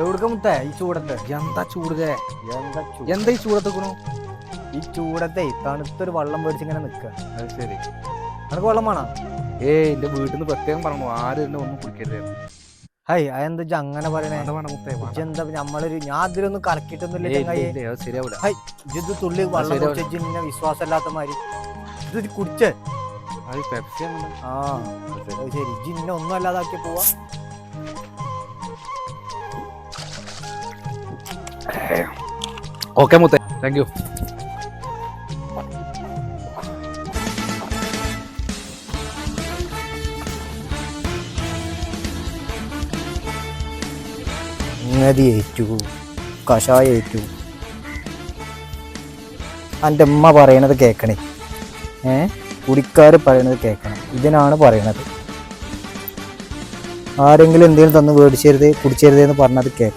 എവിടുക്ക മുത്തേ? ഈ ചൂടത്തെ. എന്താ ചൂടേ എന്താ ചൂട് എന്താ ഈ ചൂടത്തേക്കണു ഈ ചൂടത്തെ തണുത്തൊരു വെള്ളം മേടിച്ച് ഇങ്ങനെ നിക്ക. അത് ശരി. നിനക്ക് വെള്ളം വേണോ? ഏയ് എന്റെ വീട്ടിൽ നിന്ന് പ്രത്യേകം പറഞ്ഞു ആരും എന്നെ ഒന്നും കുടിക്കരുത് ഹൈ അതെന്താ ഇജ്ജ് അങ്ങനെ പറയണേ. ഇജ്ജ് എന്താ നമ്മളൊരു ഞാൻ അതിലൊന്നും കലക്കിട്ടൊന്നുമില്ല ചങ്ങായി. ഇജ്ജ് തുള്ളി വെള്ളം. കുടിച്ച് ഇന്നെ വിശ്വാസമില്ലാത്ത മാതിരി ഇത് കുടിച്ചേ. ആ ശരി. ഇജ്ജ് ഇന്നെ ഒന്നും അല്ലാതാക്കി പോവാ. ഓക്കെ മുത്തേ താങ്ക് യു ഇങ്ങതി ഏറ്റു കഷായ ഏറ്റു. എന്റെ ഉമ്മ പറയണത് കേൾക്കണേ ഏ? കുടിക്കാർ പറയണത് കേൾക്കണം ഇതിനാണ് പറയണത്. ആരെങ്കിലും എന്തെങ്കിലും തന്ന് മേടിച്ചരുത് കുടിച്ചരുത് എന്ന് പറഞ്ഞത് കേൾക്കണം